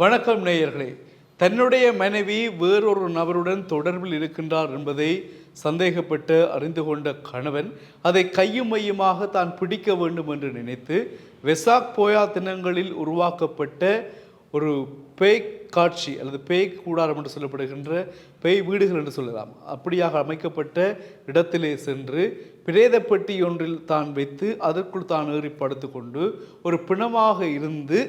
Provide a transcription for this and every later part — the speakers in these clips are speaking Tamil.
வணக்கம் நேயர்களே. தன்னுடைய மனைவி வேறொரு நபருடன் தொடர்பில் இருக்கின்றார் என்பதை சந்தேகப்பட்டு அறிந்து கொண்ட கணவன் அதை கையும் மையுமாக தான் பிடிக்க வேண்டும் என்று நினைத்து வெசாக் போயா தினங்களில் உருவாக்கப்பட்ட ஒரு பேய் காட்சி அல்லது பேய் கூடாரம் என்று சொல்லப்படுகின்ற பேய் வீடுகள் என்று சொல்லலாம். அப்படியாக அமைக்கப்பட்ட இடத்திலே சென்று பிரேதப்பெட்டி ஒன்றில் தான் வைத்து அதற்குள் தான் ஏறி படுத்துக்கொண்டு ஒரு பிணமாக இருந்து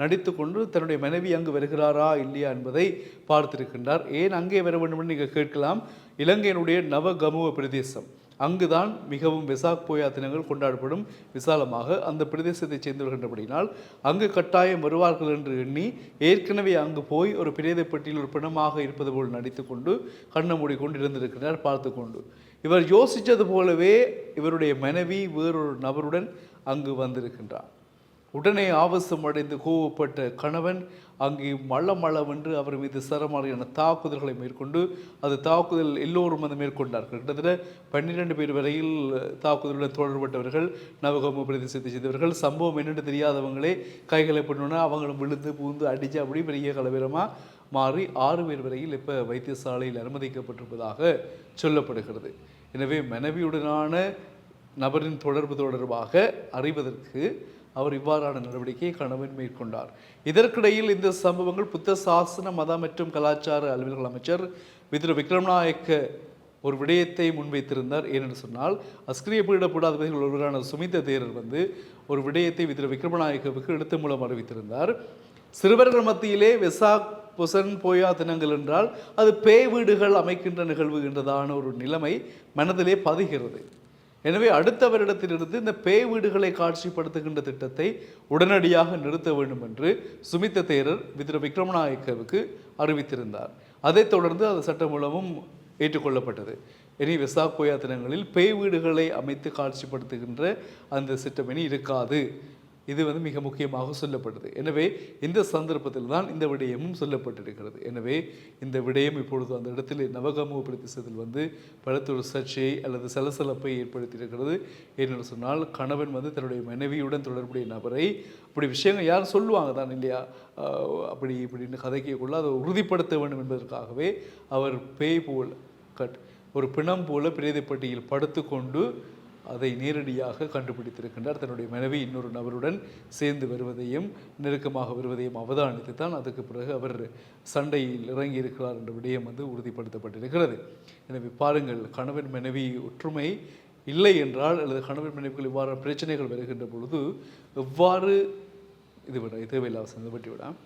நடித்துக்கொண்டு தன்னுடைய மனைவி அங்கு வருகிறாரா இல்லையா என்பதை பார்த்திருக்கின்றார். ஏன் அங்கே வர வேண்டும் என்று நீங்கள் கேட்கலாம். இலங்கையினுடைய நவகமுவ பிரதேசம். அங்குதான் மிகவும் விசாக் போயா தினங்கள் கொண்டாடப்படும். விசாலமாக அந்த பிரதேசத்தைச் சேர்ந்தவர்கின்றபடினால் அங்கு கட்டாயம் வருவார்கள் என்று எண்ணி ஏற்கனவே அங்கு போய் ஒரு பிரேதப்பட்டியில் ஒரு பிணமாக இருப்பது போல் நடித்துக்கொண்டு கண்ணை மூடிக்கொண்டு இருந்திருக்கிறார் பார்த்து கொண்டு இவர் யோசித்தது போலவே இவருடைய மனைவி வேறொரு நபருடன் அங்கு வந்திருக்கின்றார். உடனே ஆவேசம் அடைந்து கோவப்பட்ட கணவன் அங்கே மள்ள மளவென்று அவர் மீது சரமாரியான தாக்குதல்களை மேற்கொண்டு அது தாக்குதல் எல்லோரும் வந்து மேற்கொண்டார்கள். கிட்டத்தட்ட பன்னிரெண்டு பேர் வரையில் தாக்குதலுடன் தொடர்பட்டவர்கள் நவகம பிரதேசத்தை செய்தவர்கள் சம்பவம் என்னென்னு தெரியாதவங்களே கைகளை பண்ணோன்னா அவங்களும் விழுந்து பூந்து அடித்து அப்படி பெரிய கலவரமாக மாறி ஆறு பேர் வரையில் இப்போ வைத்தியசாலையில் அனுமதிக்கப்பட்டிருப்பதாக சொல்லப்படுகிறது. எனவே மனைவியுடனான நபரின் தொடர்பு தொடர்பாக அறிவதற்கு அவர் இவ்வாறான நடவடிக்கையை கணவன் மேற்கொண்டார் இதற்கிடையில் இந்த சம்பவங்கள் புத்த சாசன மத மற்றும் கலாச்சார அலுவலர்கள் அமைச்சர் விதுர விக்ரமநாயக்க ஒரு விடயத்தை முன்வைத்திருந்தார். ஏனென்று சொன்னால் அஸ்கிரிய பீடப்படாதவர்கள் ஒருவரான சுமித்த தேரர் வந்து ஒரு விடயத்தை வித்ரு விக்ரமநாயக்கவுக்கு எழுத்து மூலம் அறிவித்திருந்தார். சிறுவர்கள் மத்தியிலே வெசாக் புசன் போயா தினங்கள் என்றால் அது பேய் வீடுகள் அமைக்கின்ற நிகழ்வு என்றதான ஒரு நிலைமை மனதிலே பதிகிறது. எனவே அடுத்த வருடத்திலிருந்து இந்த பேய் வீடுகளை காட்சிப்படுத்துகின்ற திட்டத்தை உடனடியாக நிறுத்த வேண்டும் என்று சுமித்த தேரர் விதிர விக்ரமநாயக்கவுக்கு அறிவித்திருந்தார். அதைத் தொடர்ந்து அது சட்ட மூலமும் ஏற்றுக்கொள்ளப்பட்டது. இனி வெசாக் கோயா தினங்களில் பேய் வீடுகளை அமைத்து காட்சிப்படுத்துகின்ற அந்த திட்டம் இனி இருக்காது. இது வந்து மிக முக்கியமாக சொல்லப்பட்டது. எனவே இந்த சந்தர்ப்பத்தில் தான் இந்த விடயமும் சொல்லப்பட்டிருக்கிறது. எனவே இந்த விடயம் இப்பொழுது அந்த இடத்தில் நவகமுக பிரதேசத்தில் வந்து பலத்தொரு சர்ச்சையை அல்லது சலசலப்பை ஏற்படுத்தியிருக்கிறது. ஏனென்று சொன்னால் கணவன் வந்து தன்னுடைய மனைவியுடன் தொடர்புடைய நபரை அப்படி விஷயங்கள் யார் சொல்லுவாங்க தான் இல்லையா? அப்படி இப்படின்னு கதைக்கக்குள்ள அதை உறுதிப்படுத்த வேண்டும் என்பதற்காகவே அவர் பேய் போல் கட் ஒரு பிணம் போல பிரேதப்பட்டியில் படுத்துக்கொண்டு அதை நேரடியாக கண்டுபிடித்திருக்கின்றார். தன்னுடைய மனைவி இன்னொரு நபருடன் சேர்ந்து வருவதையும் நெருக்கமாக வருவதையும் அவதானித்து தான் அதுக்கு பிறகு அவர் சண்டையில் இறங்கி இருக்கிறார் என்ற விடயம் வந்து உறுதிப்படுத்தப்பட்டிருக்கிறது. எனவே பாருங்கள் கணவன் மனைவி ஒற்றுமை இல்லை என்றால் அல்லது கணவன் மனைவிகள் இவ்வாறு பிரச்சனைகள் வருகின்ற பொழுது எவ்வாறு இது விட தேவையில்லாத சந்தப்பட்டு விடாம்.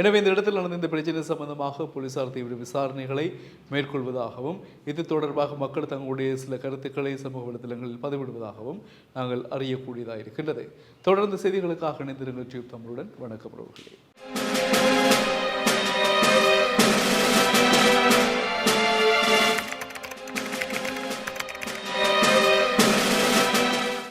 எனவே இந்த இடத்தில் நடந்த இந்த பிரச்சனை சம்பந்தமாக போலீசார் தீவிர விசாரணைகளை மேற்கொள்வதாகவும் இது தொடர்பாக மக்கள் தங்களுடைய சில கருத்துக்களை சமூக வலைதளங்களில் பதிவிடுவதாகவும் நாங்கள் அறியக்கூடியதாக இருக்கின்றது. தொடர்ந்து செய்திகளுக்காக இணைந்திருங்கள் டியூப் தமிழுடன். வணக்கம் உறவுகளே